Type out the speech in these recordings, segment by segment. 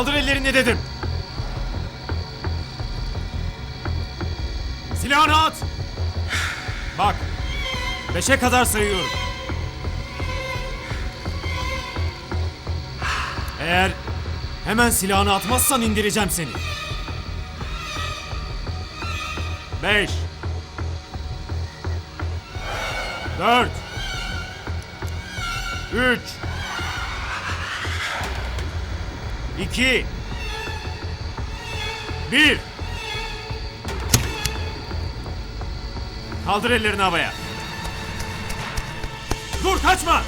Kaldır ellerini dedim. Silahını at. Bak. Beşe kadar sayıyorum. Eğer hemen silahını atmazsan indireceğim seni. Beş. Dört. Üç. İki. Bir. Kaldır ellerini havaya. Dur kaçma.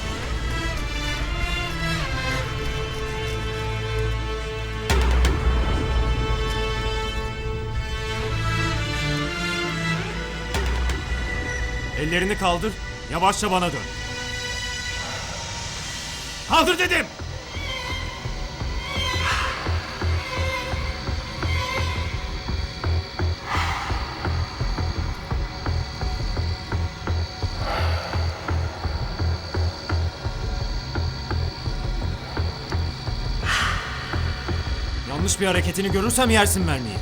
Ellerini kaldır. Yavaşça bana dön. Kaldır dedim. Yanlış bir hareketini görürsem yersin mermiyi.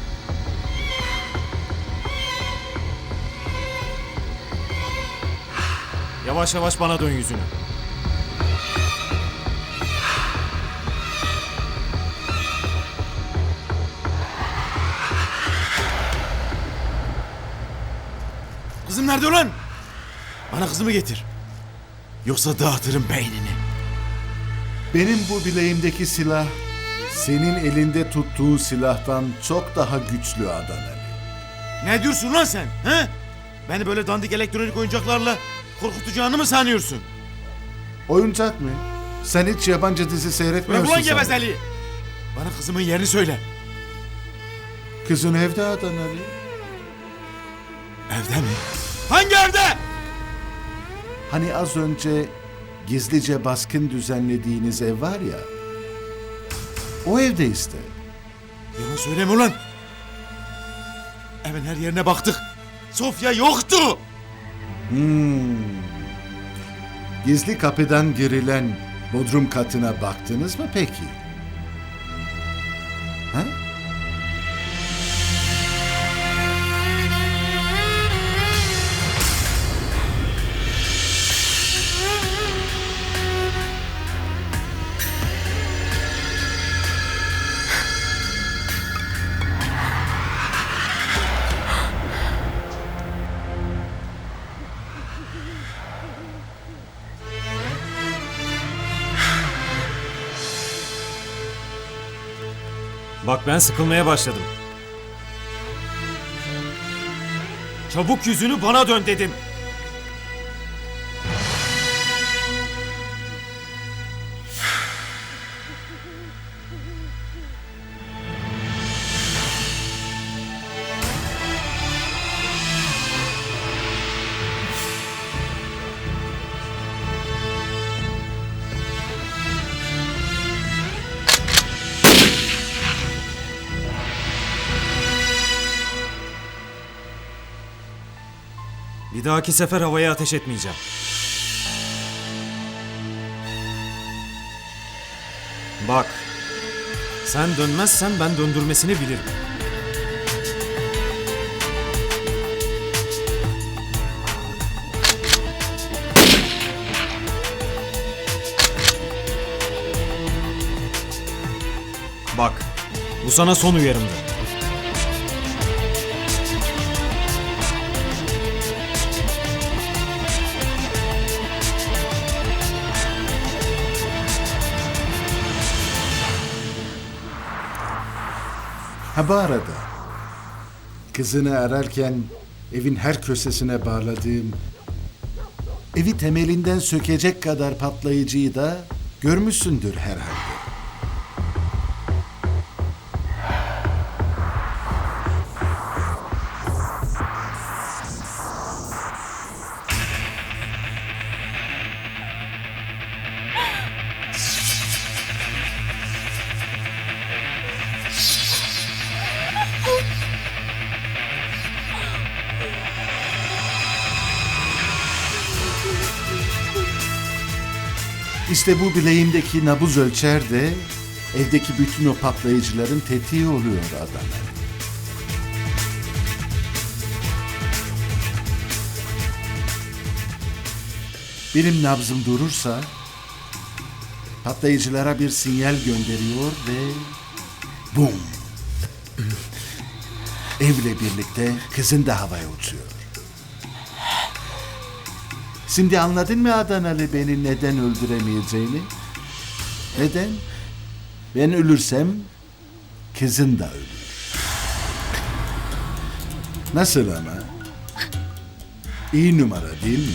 Yavaş yavaş bana dön yüzünü. Kızım nerede ulan? Bana kızımı getir. Yoksa dağıtırım beynini. Benim bu bileğimdeki silah senin elinde tuttuğu silahtan çok daha güçlü Adan Ali. Ne diyorsun lan sen? He? Beni böyle dandik elektronik oyuncaklarla korkutacağını mı sanıyorsun? Oyuncak mı? Sen hiç yabancı dizi seyretmiyorsun ulan gevezeliği. Bana kızımın yerini söyle. Kızın evde Adan Ali. Evde mi? Hangi evde? Hani az önce gizlice baskın düzenlediğiniz ev var ya. O evde işte. Yalan söyleme ulan. Evin her yerine baktık. Sofya yoktu. Gizli kapıdan girilen bodrum katına baktınız mı peki? Bak ben sıkılmaya başladım. Çabuk yüzünü bana dön dedim. Bir dahaki sefer havaya ateş etmeyeceğim. Bak. Sen dönmezsen ben döndürmesini bilirim. Bak. Bu sana son uyarımdır. Ha bu arada kızını ararken evin her köşesine bağladığım evi temelinden sökecek kadar patlayıcıyı da görmüşsündür herhalde. İşte bu bileğimdeki nabız ölçer de evdeki bütün o patlayıcıların tetiği oluyor Adana. Benim nabzım durursa patlayıcılara bir sinyal gönderiyor ve bum. Evle birlikte kızın da havaya uçuyor. Şimdi anladın mı Adanalı beni neden öldüremeyeceğini? Neden? Ben ölürsem kızın da ölür. Nasıl ama? İyi numara değil mi?